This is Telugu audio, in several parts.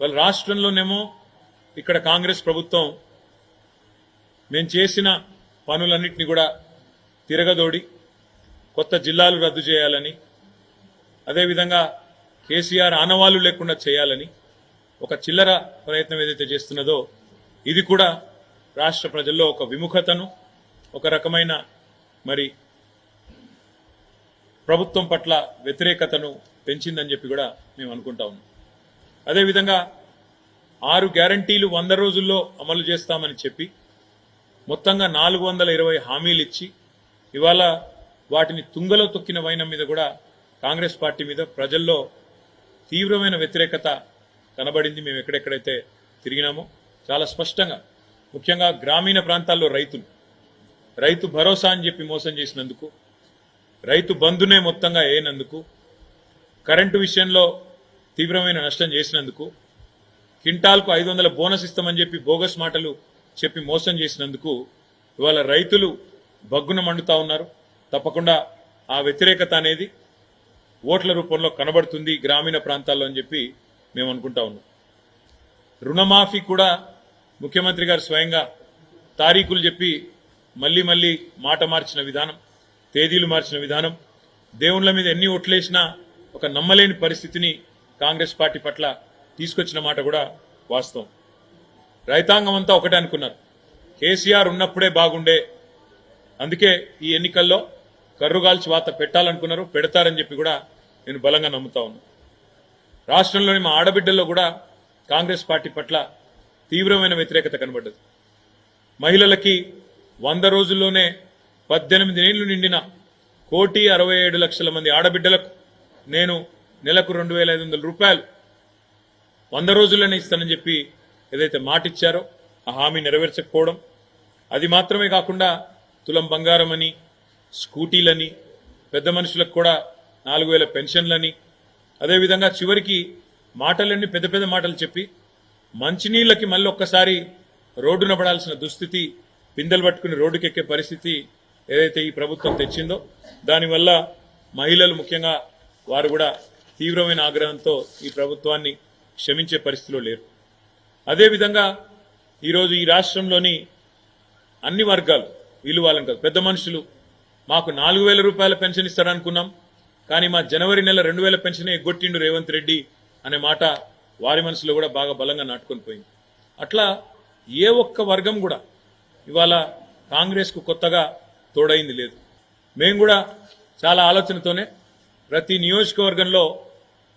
వాళ్ళ రాష్ట్రంలోనేమో ఇక్కడ కాంగ్రెస్ ప్రభుత్వం మేము చేసిన పనులన్నింటినీ కూడా తిరగదోడి కొత్త జిల్లాలు రద్దు చేయాలని అదేవిధంగా కేసీఆర్ ఆనవాళ్ళు లేకుండా చేయాలని ఒక చిల్లర ప్రయత్నం ఏదైతే చేస్తున్నదో ఇది కూడా రాష్ట్ర ప్రజల్లో ఒక విముఖతను ఒక రకమైన మరి ప్రభుత్వం పట్ల వ్యతిరేకతను పెంచిందని చెప్పి కూడా మేము అనుకుంటా ఉన్నాం. అదేవిధంగా ఆరు గ్యారంటీలు వంద రోజుల్లో అమలు చేస్తామని చెప్పి మొత్తంగా నాలుగు వందల ఇరవై హామీలు ఇచ్చి ఇవాళ వాటిని తుంగలో తొక్కిన వైనం మీద కూడా కాంగ్రెస్ పార్టీ మీద ప్రజల్లో తీవ్రమైన వ్యతిరేకత కనబడింది. మేము ఎక్కడెక్కడైతే తిరిగినామో చాలా స్పష్టంగా ముఖ్యంగా గ్రామీణ ప్రాంతాల్లో రైతులు రైతు భరోసా అని చెప్పి మోసం చేసినందుకు రైతు బంధునే మొత్తంగా వేయనందుకు కరెంటు విషయంలో తీవ్రమైన నష్టం చేసినందుకు కింటాల్కు ఐదు వందల బోనస్ ఇస్తామని చెప్పి బోగస్ మాటలు చెప్పి మోసం చేసినందుకు ఇవాళ రైతులు బగ్గున మండుతా ఉన్నారు. తప్పకుండా ఆ వ్యతిరేకత అనేది ఓట్ల రూపంలో కనబడుతుంది గ్రామీణ ప్రాంతాల్లో అని చెప్పి మేము అనుకుంటా ఉన్నాం. రుణమాఫీ కూడా ముఖ్యమంత్రి గారు స్వయంగా తారీఖులు చెప్పి మళ్ళీ మళ్ళీ మాట మార్చిన విధానం తేదీలు మార్చిన విధానం దేవుళ్ళ మీద ఎన్ని ఓట్లేసినా ఒక నమ్మలేని పరిస్థితిని కాంగ్రెస్ పార్టీ పట్ల తీసుకొచ్చిన మాట కూడా వాస్తవం. రైతాంగం అంతా ఒకటే అనుకున్నారు. కేసీఆర్ ఉన్నప్పుడే బాగుండే. అందుకే ఈ ఎన్నికల్లో కర్రుగాల్చి వాత పెట్టాలనుకున్నారు పెడతారని చెప్పి కూడా నేను బలంగా నమ్ముతా ఉన్నాను రాష్ట్రంలోని మా ఆడబిడ్డల్లో కూడా కాంగ్రెస్ పార్టీ పట్ల తీవ్రమైన వ్యతిరేకత కనబడ్డది. మహిళలకి వంద రోజుల్లోనే పద్దెనిమిది ఏళ్ళు నిండిన కోటి అరవై ఏడు లక్షల మంది ఆడబిడ్డలకు నేను నెలకు రెండు వేల ఐదు వందల రూపాయలు. వంద రోజుల్లోనే ఇస్తానని చెప్పి ఏదైతే మాట ఇచ్చారో ఆ హామీ నెరవేర్చకపోవడం. అది మాత్రమే కాకుండా తులం బంగారం అని స్కూటీలని పెద్ద మనుషులకు కూడా నాలుగు వేల పెన్షన్లని. అదేవిధంగా చివరికి మాటలన్నీ పెద్ద పెద్ద మాటలు చెప్పి మంచినీళ్ళకి మళ్ళీ ఒక్కసారి రోడ్డున పడాల్సిన దుస్థితి పిందెలు పట్టుకుని రోడ్డుకెక్కే పరిస్థితి ఏదైతే ఈ ప్రభుత్వం తెచ్చిందో దానివల్ల మహిళలు ముఖ్యంగా వారు కూడా తీవ్రమైన ఆగ్రహంతో ఈ ప్రభుత్వాన్ని క్షమించే పరిస్థితిలో లేరు. అదేవిధంగా ఈరోజు ఈ రాష్ట్రంలోని అన్ని వర్గాలు వీళ్ళు వాళ్ళని కాదు పెద్ద మనుషులు. మాకు నాలుగు వేల రూపాయల పెన్షన్ ఇస్తారనుకున్నాం. కానీ మా జనవరి నెల రెండు వేల పెన్షన్ ఎగ్గొట్టిండు రేవంత్ రెడ్డి అనే మాట వారి మనసులో కూడా బాగా బలంగా నాటుకొని పోయింది. అట్లా ఏ ఒక్క వర్గం కూడా ఇవాళ కాంగ్రెస్కు కొత్తగా తోడైంది లేదు. మేము కూడా చాలా ఆలోచనతోనే ప్రతి నియోజకవర్గంలో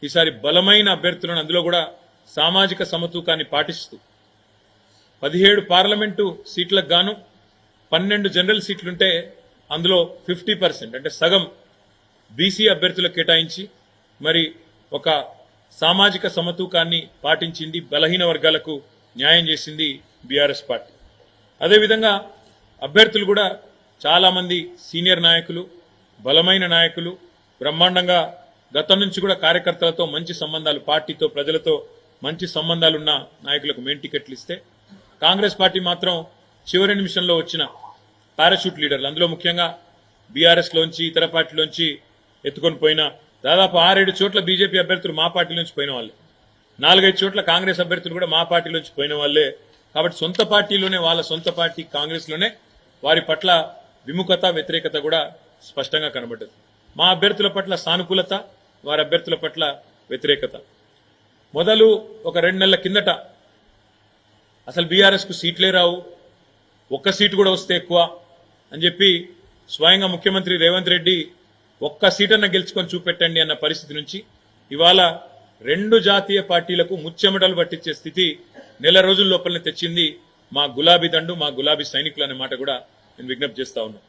ఈసారి బలమైన అభ్యర్థులను అందులో కూడా సామాజిక సమతూకాన్ని పాటిస్తూ పదిహేడు పార్లమెంటు సీట్లకు గాను పన్నెండు జనరల్ సీట్లుంటే అందులో ఫిఫ్టీ పర్సెంట్ అంటే సగం బీసీ అభ్యర్థులకు కేటాయించి మరి ఒక సామాజిక సమతూకాన్ని పాటించింది బలహీన వర్గాలకు న్యాయం చేసింది బీఆర్ఎస్ పార్టీ. అదేవిధంగా అభ్యర్థులు కూడా చాలామంది సీనియర్ నాయకులు బలమైన నాయకులు బ్రహ్మాండంగా గతం నుంచి కూడా కార్యకర్తలతో మంచి సంబంధాలు పార్టీతో ప్రజలతో మంచి సంబంధాలున్న నాయకులకు మెయిన్ టికెట్లు ఇస్తే కాంగ్రెస్ పార్టీ మాత్రం చివరి నిమిషంలో వచ్చిన పారాషూట్ లీడర్లు. అందులో ముఖ్యంగా బీఆర్ఎస్ లోంచి ఇతర పార్టీలోంచి ఎత్తుకొని పోయిన దాదాపు ఆరేడు చోట్ల బీజేపీ అభ్యర్థులు మా పార్టీలోంచి పోయిన వాళ్ళే. నాలుగైదు చోట్ల కాంగ్రెస్ అభ్యర్థులు కూడా మా పార్టీలోంచి పోయిన వాళ్ళే. కాబట్టి సొంత పార్టీలోనే వాళ్ళ సొంత పార్టీ కాంగ్రెస్లోనే వారి పట్ల విముఖత వ్యతిరేకత కూడా స్పష్టంగా కనబడ్డది. మా అభ్యర్థుల పట్ల సానుకూలత వారి అభ్యర్థుల పట్ల వ్యతిరేకత. మొదలు ఒక రెండు నెలల కిందట అసలు బీఆర్ఎస్కు సీట్లే రావు ఒక్క సీటు కూడా వస్తే ఎక్కువ అని చెప్పి స్వయంగా ముఖ్యమంత్రి రేవంత్ రెడ్డి ఒక్క సీటన్న గెలుచుకొని చూపెట్టండి అన్న పరిస్థితి నుంచి ఇవాళ రెండు జాతీయ పార్టీలకు ముచ్చెమటలు పట్టించే స్థితి నెల రోజుల లోపలనే తెచ్చింది మా గులాబీ దండు మా గులాబీ సైనికులు అనే మాట కూడా నేను విజ్ఞప్తి చేస్తా ఉన్నాను